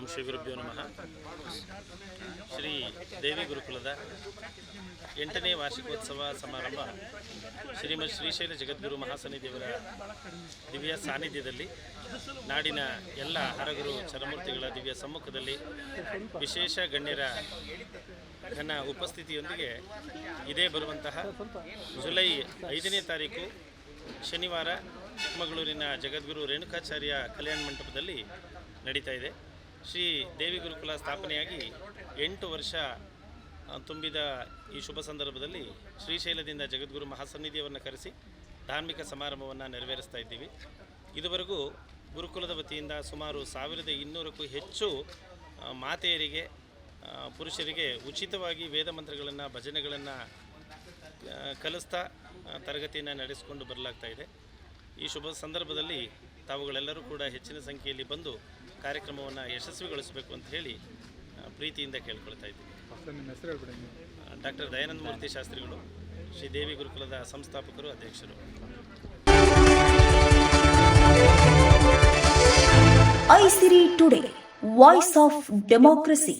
ಓಂ ಶ್ರೀ ಗುರುಭ್ಯೋ ನಮಃ. ಶ್ರೀ ದೇವಿ ಗುರುಕುಲದ ಎಂಟನೇ ವಾರ್ಷಿಕೋತ್ಸವ ಸಮಾರಂಭ ಶ್ರೀಮದ್ ಶ್ರೀಶೈಲ ಜಗದ್ಗುರು ಮಹಾಸನ್ನಿಧಿಯವರ ದಿವ್ಯ ಸಾನ್ನಿಧ್ಯದಲ್ಲಿ ನಾಡಿನ ಎಲ್ಲ ಹರಗುರು ಚರಮೂರ್ತಿಗಳ ದಿವ್ಯ ಸಮ್ಮುಖದಲ್ಲಿ ವಿಶೇಷ ಗಣ್ಯರ ನನ್ನ ಉಪಸ್ಥಿತಿಯೊಂದಿಗೆ ಇದೇ ಬರುವಂತಹ ಜುಲೈ ಐದನೇ ತಾರೀಕು ಶನಿವಾರ ಚಿಕ್ಕಮಗಳೂರಿನ ಜಗದ್ಗುರು ರೇಣುಕಾಚಾರ್ಯ ಕಲ್ಯಾಣ ಮಂಟಪದಲ್ಲಿ ನಡೀತಾ ಇದೆ. ಶ್ರೀ ದೇವಿ ಗುರುಕುಲ ಸ್ಥಾಪನೆಯಾಗಿ ಎಂಟು ವರ್ಷ ತುಂಬಿದ ಈ ಶುಭ ಸಂದರ್ಭದಲ್ಲಿ ಶ್ರೀಶೈಲದಿಂದ ಜಗದ್ಗುರು ಮಹಾಸನ್ನಿಧಿಯವರನ್ನು ಕರೆಸಿ ಧಾರ್ಮಿಕ ಸಮಾರಂಭವನ್ನು ನೆರವೇರಿಸ್ತಾ ಇದ್ದೀವಿ. ಇದುವರೆಗೂ ಗುರುಕುಲದ ವತಿಯಿಂದ ಸುಮಾರು ಸಾವಿರದ ಇನ್ನೂರಕ್ಕೂ ಹೆಚ್ಚು ಮಾತೆಯರಿಗೆ ಪುರುಷರಿಗೆ ಉಚಿತವಾಗಿ ವೇದ ಮಂತ್ರಗಳನ್ನು, ಭಜನೆಗಳನ್ನು ಕಲಿಸ್ತಾ ತರಗತಿಯನ್ನು ನಡೆಸಿಕೊಂಡು ಬರಲಾಗ್ತಾ ಇದೆ. ಈ ಶುಭ ಸಂದರ್ಭದಲ್ಲಿ ತಾವುಗಳೆಲ್ಲರೂ ಕೂಡ ಹೆಚ್ಚಿನ ಸಂಖ್ಯೆಯಲ್ಲಿ ಬಂದು ಕಾರ್ಯಕ್ರಮವನ್ನು ಯಶಸ್ವಿಗೊಳಿಸಬೇಕು ಅಂತ ಹೇಳಿ ಪ್ರೀತಿಯಿಂದ ಕೇಳ್ಕೊಳ್ತಾ ಇದ್ದೀನಿ ಸರ್ ನಿಮ್ಮ ಹೆಸರು ಹೇಳ್ಬಿಡಿ ಡಾಕ್ಟರ್ ದಯಾನಂದ ಮೂರ್ತಿ ಶಾಸ್ತ್ರಿಗಳು ಶ್ರೀ ದೇವಿ ಗುರುಕುಲದ ಸಂಸ್ಥಾಪಕರು ಅಧ್ಯಕ್ಷರು. Isiri today voice of democracy.